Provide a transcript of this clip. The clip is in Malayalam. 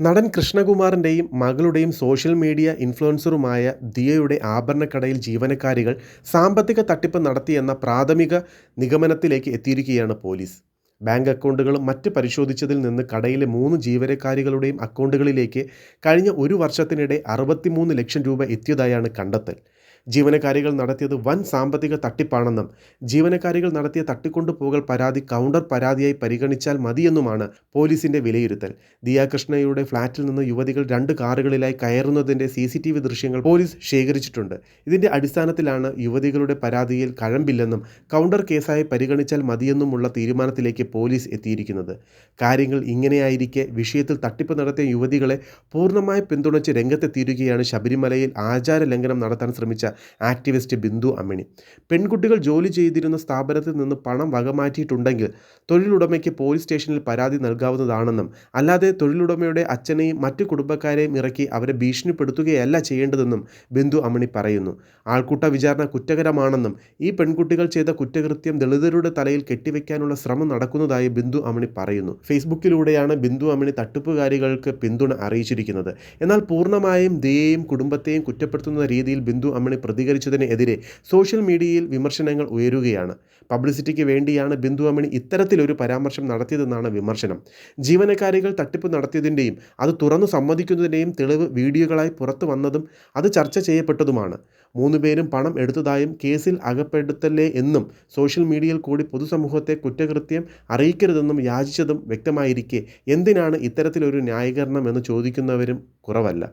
നടൻ കൃഷ്ണകുമാറിന്റെയും മകളുടെയും സോഷ്യൽ മീഡിയ ഇൻഫ്ലുവൻസറുമായ ദിയയുടെ ആഭരണക്കടയിൽ ജീവനക്കാരികൾ സാമ്പത്തിക തട്ടിപ്പ് നടത്തിയെന്ന പ്രാഥമിക നിഗമനത്തിലേക്ക് എത്തിയിരിക്കുകയാണ് പോലീസ്. ബാങ്ക് അക്കൗണ്ടുകളും മറ്റ് പരിശോധിച്ചതിൽ നിന്ന് കടയിലെ മൂന്ന് ജീവനക്കാരികളുടെയും അക്കൗണ്ടുകളിലേക്ക് കഴിഞ്ഞ ഒരു വർഷത്തിനിടെ അറുപത്തിമൂന്ന് ലക്ഷം രൂപ എത്തിയതായാണ് കണ്ടെത്തൽ. ജീവനക്കാരികൾ നടത്തിയത് വൻ സാമ്പത്തിക തട്ടിപ്പാണെന്നും ജീവനക്കാരികൾ നടത്തിയ തട്ടിക്കൊണ്ടുപോകൽ പരാതി കൗണ്ടർ പരാതിയായി പരിഗണിച്ചാൽ മതിയെന്നുമാണ് പോലീസിന്റെ വിലയിരുത്തൽ. ദിയാകൃഷ്ണയുടെ ഫ്ളാറ്റിൽ നിന്ന് യുവതികൾ രണ്ട് കാറുകളിലായി കയറുന്നതിന്റെ സി സി ടി വി ദൃശ്യങ്ങൾ പോലീസ് ശേഖരിച്ചിട്ടുണ്ട്. ഇതിന്റെ അടിസ്ഥാനത്തിലാണ് യുവതികളുടെ പരാതിയിൽ കഴമ്പില്ലെന്നും കൗണ്ടർ കേസായി പരിഗണിച്ചാൽ മതിയെന്നുമുള്ള തീരുമാനത്തിലേക്ക് പോലീസ് എത്തിയിരിക്കുന്നത്. കാര്യങ്ങൾ ഇങ്ങനെയായിരിക്കെ വിഷയത്തിൽ തട്ടിപ്പ് നടത്തിയ യുവതികളെ പൂർണമായി പിന്തുണച്ച് രംഗത്തെത്തിയിരിക്കുകയാണ് ശബരിമലയിൽ ആചാര ലംഘനം നടത്താൻ ശ്രമിച്ച ആക്ടിവിസ്റ്റ് ബിന്ദു അമ്മിണി. പെൺകുട്ടികൾ ജോലി ചെയ്തിരുന്ന സ്ഥാപനത്തിൽ നിന്ന് പണം വകമാറ്റിയിട്ടുണ്ടെങ്കിൽ തൊഴിലുടമയ്ക്ക് പോലീസ് സ്റ്റേഷനിൽ പരാതി നൽകാവുന്നതാണെന്നും അല്ലാതെ തൊഴിലുടമയുടെ അച്ഛനെയും മറ്റു കുടുംബക്കാരെയും ഇറക്കി അവരെ ഭീഷണിപ്പെടുത്തുകയല്ല ചെയ്യേണ്ടതെന്നും ബിന്ദു അമ്മിണി പറയുന്നു. ആൾക്കൂട്ട വിചാരണ കുറ്റകരമാണെന്നും ഈ പെൺകുട്ടികൾ ചെയ്ത കുറ്റകൃത്യം ദളിതരുടെ തലയിൽ കെട്ടിവെക്കാനുള്ള ശ്രമം നടക്കുന്നതായി ബിന്ദു അമ്മിണി പറയുന്നു. ഫേസ്ബുക്കിലൂടെയാണ് ബിന്ദു അമ്മിണി തട്ടിപ്പുകാരികൾക്ക് പിന്തുണ അറിയിച്ചിരിക്കുന്നത്. എന്നാൽ പൂർണമായും ദയെയും കുടുംബത്തെയും കുറ്റപ്പെടുത്തുന്ന രീതിയിൽ ബിന്ദു അമ്മിണി പ്രതികരിച്ചതിന് എതിരെ സോഷ്യൽ മീഡിയയിൽ വിമർശനങ്ങൾ ഉയരുകയാണ്. പബ്ലിസിറ്റിക്ക് വേണ്ടിയാണ് ബിന്ദു അമ്മിണി ഇത്തരത്തിലൊരു പരാമർശം നടത്തിയതെന്നാണ് വിമർശനം. ജീവനക്കാരികൾ തട്ടിപ്പ് നടത്തിയതിന്റെയും അത് തുറന്നു സമ്മതിക്കുന്നതിന്റെയും തെളിവ് വീഡിയോകളായി പുറത്തു വന്നതും അത് ചർച്ച ചെയ്യപ്പെട്ടതുമാണ്. മൂന്നുപേരും പണം എടുത്തതായും കേസിൽ അകപ്പെടുത്തല്ലേ എന്നും സോഷ്യൽ മീഡിയയിൽ കൂടി പൊതുസമൂഹത്തെ കുറ്റകൃത്യം അറിയിക്കരുതെന്നും യാചിച്ചതും വ്യക്തമായിരിക്കെ എന്തിനാണ് ഇത്തരത്തിലൊരു ന്യായീകരണം എന്ന് ചോദിക്കുന്നവരും കുറവല്ല.